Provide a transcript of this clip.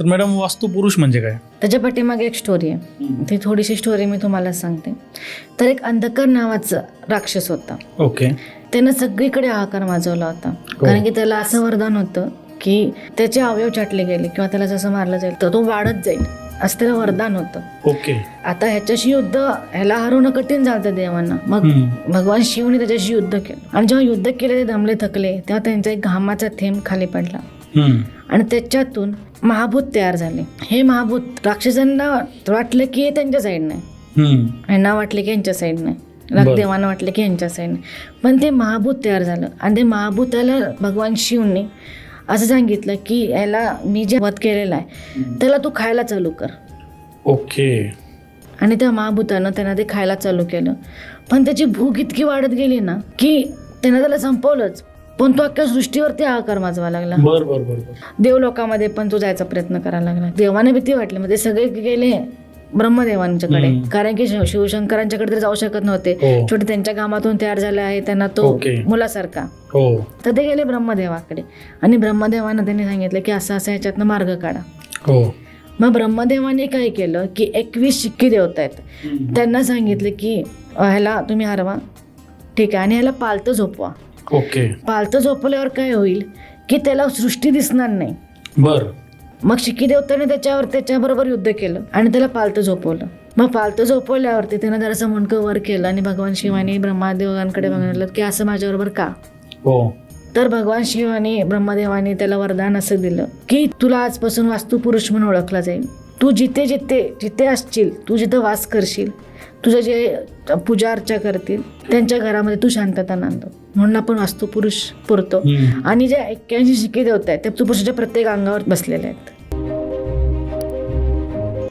तर मॅडम वास्तुपुरुष म्हणजे काय? त्याच्या पाठीमागे एक स्टोरी आहे. ती थोडीशी स्टोरी मी तुम्हाला सांगते. तर एक अंधकर नावाचा राक्षस होता. ओके. त्यानं सगळीकडे हाहाकार माजवला होता. कारण की त्याला असं वरदान होतं की त्याचे अवयव चाटले गेले किंवा त्याला जसं मारलं जाईल तर तो वाढत जाईल. असं त्याला वरदान होतं. ओके. आता ह्याच्याशी युद्ध ह्याला हरवणं कठीण झालं देवांना. मग. भगवान शिवने त्याच्याशी युद्ध केलं. आणि जेव्हा युद्ध केले ते दमले थकले तेव्हा त्यांचा एक घामाचा थेंब खाली पडला. आणि त्याच्यातून महाभूत तयार झाले. हे महाभूत राक्षसांना वाटलं की हे त्यांच्या साईडने हम्म. यांना वाटले की यांच्या साईडने बरं. देवांना वाटले की यांच्या साईडने पण ते महाभूत तयार झालं. आणि ते महाभूताला भगवान शिवने असं सांगितलं की याला मी जे वध केलेला आहे त्याला तू खायला चालू कर. ओके. आणि त्या महाभूतानं त्यांना ते खायला चालू केलं. पण त्याची भूक इतकी वाढत गेली ना की त्यानं त्याला संपवलंच. पण तो अख्ख्या सृष्टीवरती आकार माजवा लागला. बर बर बर बर. देव लोकांमध्ये पण तो जायचा प्रयत्न करायला लागला. देवाने भीती वाटली म्हणजे सगळे गेले. ब्रह्मदेवांच्याकडे. कारण की शिव- शिवशंकरांच्याकडे तरी जाऊ शकत नव्हते. हो. छोटे त्यांच्या गामातून तयार झाले आहे त्यांना तो. मुलासारखा. हो. तर ते गेले ब्रह्मदेवाकडे. आणि ब्रह्मदेवानं त्यांनी सांगितलं की असं असं ह्याच्यातनं मार्ग काढा. हो. मग ब्रह्मदेवाने काय केलं की एकवीस शिक्की देवता आहेत. त्यांना सांगितलं की ह्याला तुम्ही हरवा. ठीक आहे. आणि ह्याला पालतं झोपवा. ओके. पालतं झोपल्यावर काय होईल? की त्याला सृष्टी दिसणार नाही. बर. मग शिक्की देवताने त्याच्यावर त्याच्याबरोबर युद्ध केलं आणि त्याला पालतं झोपवलं. मग पालतं झोपवल्यावरती त्यानं जरासं मुंडकं वर केलं आणि भगवान शिवाने ब्रह्मादेवांकडे बघितलं की असं माझ्याबरोबर का? हो. तर भगवान शिवाने ब्रह्मदेवाने त्याला वरदान असं दिलं की तुला आजपासून वास्तुपुरुष म्हणून ओळखला जाईल. तू जिथे जिथे जिथे असशील तू जिथं वास करशील तुझं जे पूजा अर्चा करतील त्यांच्या घरामध्ये तू शांतता नांदव. म्हणून आपण वास्तुपुरुष पुरतो. आणि जे एक्क्याऐंशी शिके देवत आहेत ते वास्तुपुरुषाच्या प्रत्येक अंगावर बसलेले आहेत.